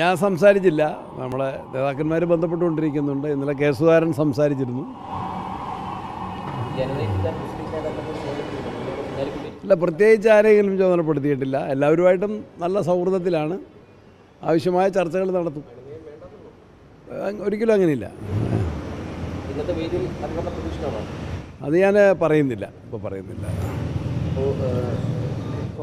ഞാൻ സംസാരിച്ചില്ല. നമ്മളെ നേതാക്കന്മാർ ബന്ധപ്പെട്ടുകൊണ്ടിരിക്കുന്നുണ്ട്. ഇന്നലെ കെ സുധാകരൻ സംസാരിച്ചിരുന്നു. അല്ല പ്രത്യേകിച്ച് ആരെങ്കിലും ചുമതലപ്പെടുത്തിയിട്ടില്ല. എല്ലാവരുമായിട്ടും നല്ല സൗഹൃദത്തിലാണ്. ആവശ്യമായ ചർച്ചകൾ നടത്തും. ഒരിക്കലും അങ്ങനെയില്ല. അത് ഞാൻ പറയുന്നില്ല. ഇപ്പോൾ പറയുന്നില്ല.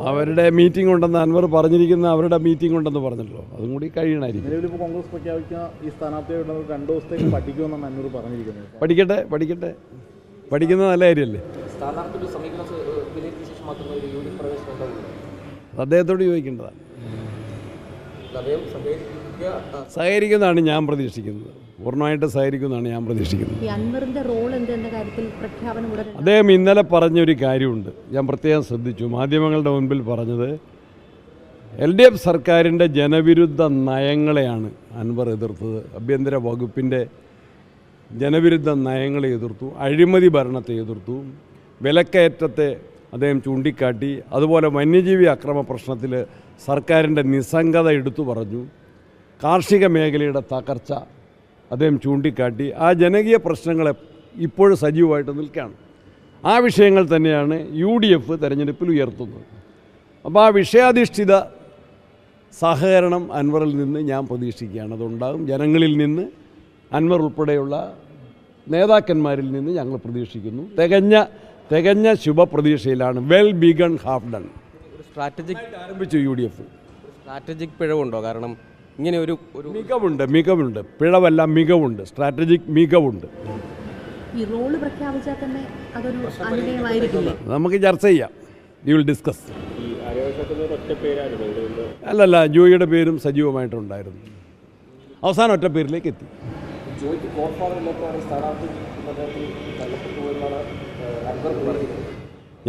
അവരുടെ മീറ്റിംഗ് ഉണ്ടെന്ന് അൻവർ പറഞ്ഞിരിക്കുന്ന അവരുടെ മീറ്റിംഗ് ഉണ്ടെന്ന് പറഞ്ഞല്ലോ. അതും കൂടി കഴിയണമായിരിക്കും കോൺഗ്രസ് പ്രഖ്യാപിക്കുന്ന ഈ രണ്ട് ദിവസത്തേക്ക് പഠിക്കുമെന്നാണ് അന്നൂർ പറഞ്ഞിരിക്കുന്നത്. പഠിക്കട്ടെ പഠിക്കട്ടെ. പഠിക്കുന്നത് നല്ല കാര്യമല്ലേ? അദ്ദേഹത്തോട് ചോദിക്കേണ്ടതാണ്. സഹകരിക്കുന്നതാണ് ഞാൻ പ്രതീക്ഷിക്കുന്നത്. പൂർണമായിട്ട് സഹകരിക്കുന്നതാണ് ഞാൻ പ്രതീക്ഷിക്കുന്നത്. അദ്ദേഹം ഇന്നലെ പറഞ്ഞൊരു കാര്യമുണ്ട്. ഞാൻ പ്രത്യേകം ശ്രദ്ധിച്ചു. മാധ്യമങ്ങളുടെ മുൻപിൽ പറഞ്ഞത് എൽ ഡി എഫ് സർക്കാരിന്റെ ജനവിരുദ്ധ നയങ്ങളെയാണ് അൻവർ എതിർത്തത്. ആഭ്യന്തര വകുപ്പിന്റെ ജനവിരുദ്ധ നയങ്ങളെ എതിർത്തു അഴിമതി ഭരണത്തെ എതിർത്തു വിലക്കയറ്റത്തെ അദ്ദേഹം ചൂണ്ടിക്കാട്ടി അതുപോലെ വന്യജീവി അക്രമ പ്രശ്നത്തിൽ സർക്കാരിന്റെ നിസ്സംഗത എടുത്തു പറഞ്ഞു. കാർഷിക മേഖലയുടെ തകർച്ച അദ്ദേഹം ചൂണ്ടിക്കാട്ടി ആ ജനകീയ പ്രശ്നങ്ങളെ ഇപ്പോഴും സജീവമായിട്ട് നിൽക്കുകയാണ്. ആ വിഷയങ്ങൾ തന്നെയാണ് യു ഡി എഫ് തെരഞ്ഞെടുപ്പിൽ ഉയർത്തുന്നത്. അപ്പോൾ ആ വിഷയാധിഷ്ഠിത സഹകരണം അൻവറിൽ നിന്ന് ഞാൻ പ്രതീക്ഷിക്കുകയാണ്. അതുണ്ടാകും. ജനങ്ങളിൽ നിന്ന് അൻവർ ഉൾപ്പെടെയുള്ള നേതാക്കന്മാരിൽ നിന്ന് ഞങ്ങൾ പ്രതീക്ഷിക്കുന്നു. തികഞ്ഞ തികഞ്ഞ ശുഭപ്രതീക്ഷയിലാണ്. Well begun half done strategic ആരംഭിച്ചു യു ഡി എഫ് സ്ട്രാറ്റജിക് പിഴവുണ്ടോ? കാരണം ഇങ്ങനെ ഒരു ഒരു മികവുണ്ട് മികവുണ്ട്. പിഴവല്ല മികവുണ്ട്. സ്ട്രാറ്റജിക് മികവുണ്ട്. ഈ റോൾ പ്രഖ്യാപിച്ചാൽ തന്നെ അതൊരു അനുനയമായിരിക്കില്ലേ നമുക്ക് ചർച്ച ചെയ്യാം. യു വിൽ ഡിസ്കസ് അല്ലല്ല ജോയിയുടെ പേരും സജീവമായിട്ടുണ്ടായിരുന്നു. അവസാനം ഒറ്റ പേരിലേക്ക് എത്തി.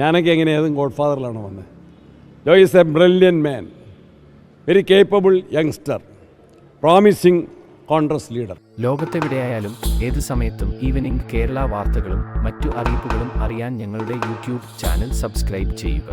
ഞാനൊക്കെ എങ്ങനെ ഏതും ഗോഡ് ഫാദറിലാണ് വന്നത് Joy is a brilliant man very capable youngster promising Congress leader ലോകത്തെവിടെയായാലും ഏത് സമയത്തും ഈവനിംഗ് കേരള വാർത്തകളും മറ്റു അറിയിപ്പുകളും അറിയാൻ ഞങ്ങളുടെ യൂട്യൂബ് ചാനൽ സബ്സ്ക്രൈബ് ചെയ്യുക.